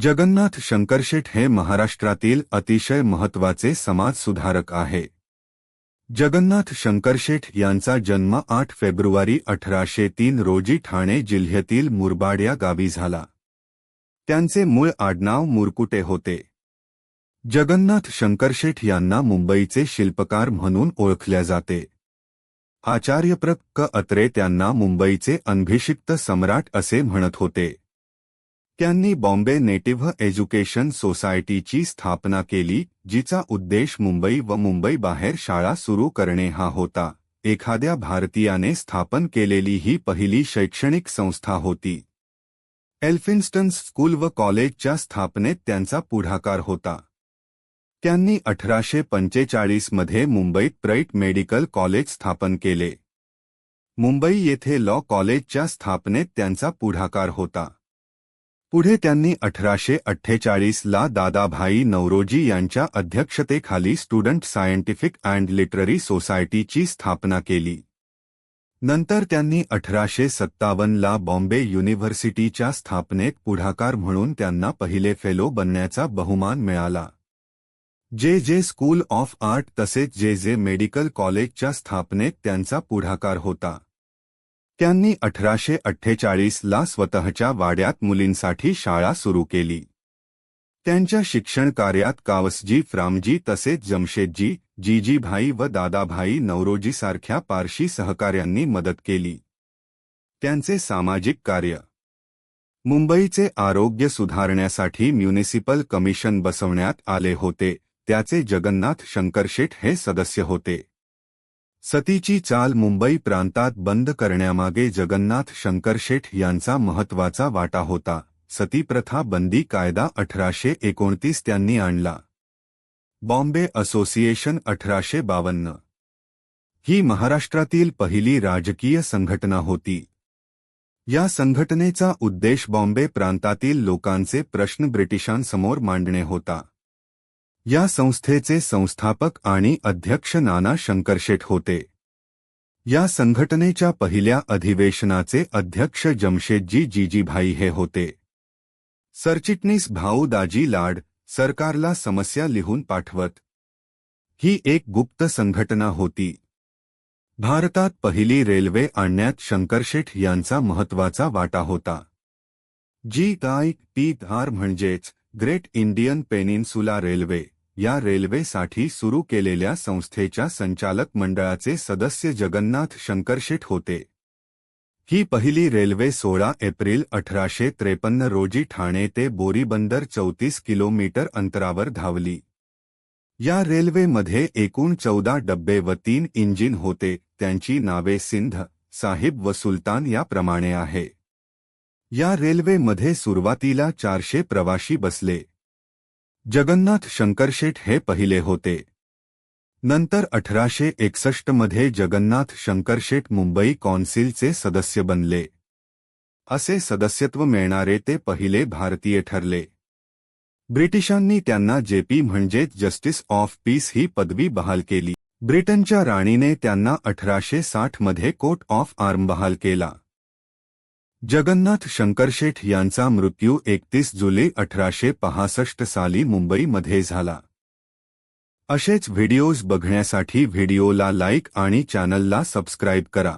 जगन्नाथ शंकरशेठ हे महाराष्ट्रातील अतिशय महत्त्वाचे समाजसुधारक आहे. जगन्नाथ शंकरशेठ यांचा जन्म आठ फेब्रुवारी अठराशे तीन रोजी ठाणे जिल्ह्यातील मुरबाड या गावी झाला. त्यांचे मूळ आडनाव मुरकुटे होते. जगन्नाथ शंकरशेठ यांना मुंबईचे शिल्पकार म्हणून ओळखल्या जाते. आचार्यप्रक क अत्रे त्यांना मुंबईचे अनभिषिक्त सम्राट असे म्हणत होते. त्यांनी बॉम्बे नेटिव्ह एज्युकेशन सोसायटीची स्थापना केली, जिचा उद्देश मुंबई व मुंबई बाहेर शाळा सुरू करणे हा होता. एखाद्या भारतीयाने स्थापन केलेली ही पहिली शैक्षणिक संस्था होती. एल्फिन्स्टन स्कूल व कॉलेजच्या स्थापनेत त्यांचा पुढाकार होता. त्यांनी अठराशे पंचेचाळीसमध्ये मुंबईत प्रैट मेडिकल कॉलेज स्थापन केले. मुंबई येथे लॉ कॉलेजच्या स्थापनेत त्यांचा पुढाकार होता. पुढे त्यांनी अठराशे अठ्ठेचाळीसला दादाभाई नवरोजी यांच्या अध्यक्षतेखाली स्टुडंट सायंटिफिक अँड लिटररी सोसायटीची स्थापना केली. नंतर त्यांनी अठराशे सत्तावन्नला बॉम्बे युनिव्हर्सिटीच्या स्थापनेत पुढाकार म्हणून त्यांना पहिले फेलो बनण्याचा बहुमान मिळाला. जे जे स्कूल ऑफ आर्ट तसेच जे जे मेडिकल कॉलेजच्या स्थापनेत त्यांचा पुढाकार होता. त्यांनी अठराशे अठ्ठेचाळीसला स्वतःच्या वाड्यात मुलींसाठी शाळा सुरू केली. त्यांच्या शिक्षण कार्यात कावसजी फ्रामजी तसेच जमशेदजी जीजीभाई व दादाभाई नवरोजीसारख्या पारशी सहकाऱ्यांनी मदत केली. त्यांचे सामाजिक कार्य. मुंबईचे आरोग्य सुधारण्यासाठी म्युनिसिपल कमिशन बसवण्यात आले होते. त्याचे जगन्नाथ शंकरशेठ हे सदस्य होते. सतीची चाल मुंबई प्रांतात बंद करण्यामागे जगन्नाथ शंकरशेठ यांचा महत्त्वाचा वाटा होता. सतीप्रथा बंदी कायदा अठराशे एकोणतीस त्यांनी आणला. बॉम्बे असोसिएशन अठराशे बावन्न. ही महाराष्ट्रातील पहिली राजकीय संघटना होती. या संघटनेचा उद्देश बॉम्बे प्रांतातील लोकांचे प्रश्न ब्रिटिशांसमोर मांडणे होता. या संस्थेचे संस्थापक आणि अध्यक्ष नाना शंकरशेठ होते. या संघटनेच्या पहिल्या अधिवेशनाचे अध्यक्ष जमशेदजी जीजीभाई हे होते. सरचिटणीस भाऊ दाजी लाड सरकारला समस्या लिहून पाठवत. ही एक गुप्त संघटना होती. भारतात पहिली रेल्वे आणण्यात शंकरशेठ यांचा महत्त्वाचा वाटा होता. जी गाय पी धार म्हणजेच ग्रेट इंडियन पेनिन्सुला रेल्वे. या रेल्वेसाठी सुरू केलेल्या संस्थेच्या संचालक मंडळाचे सदस्य जगन्नाथ शंकरशेठ होते. ही पहिली रेल्वे सोळा एप्रिल अठराशे त्रेपन्न रोजी ठाणे ते बोरीबंदर चौतीस किलोमीटर अंतरावर धावली. या रेल्वेमध्ये एकूण चौदा डब्बे व तीन इंजिन होते त्यांची नावे सिंध साहिब व सुलतान याप्रमाणे आहे. या रेल्वेमध्ये सुरुवातीला चारशे प्रवाशी बसले. जगन्नाथ शंकरशेठ हे पहिले होते. नंतर अठराशे एकसष्टमध्ये जगन्नाथ शंकरशेठ मुंबई कौन्सिलचे सदस्य बनले. असे सदस्यत्व मिळणारे ते पहिले भारतीय ठरले. ब्रिटिशांनी त्यांना जेपी म्हणजेच जस्टिस ऑफ़ पीस ही पदवी बहाल केली. ब्रिटनच्या राणीने त्यांना अठराशे साठमध्ये कोर्ट ऑफ़ आर्म बहाल केला. जगन्नाथ शंकरशेठ यांचा मृत्यू एकतीस जुलै अठराशे पासष्ट साली मुंबईमध्ये झाला. असेच व्हिडिओज बघण्यासाठी व्हिडिओला लाईक आणि चॅनलला सबस्क्राईब करा.